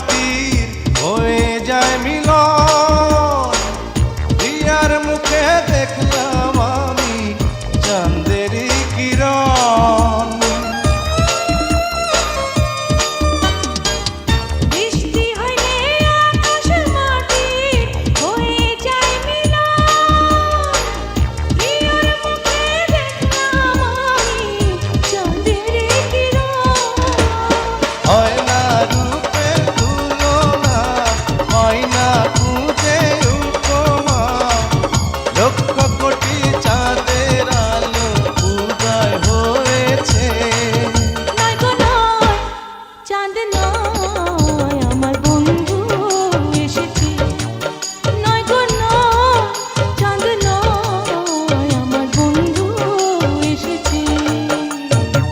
মাটির হয়ে যায় মিলন। দিয়ার মুখে দেখলাম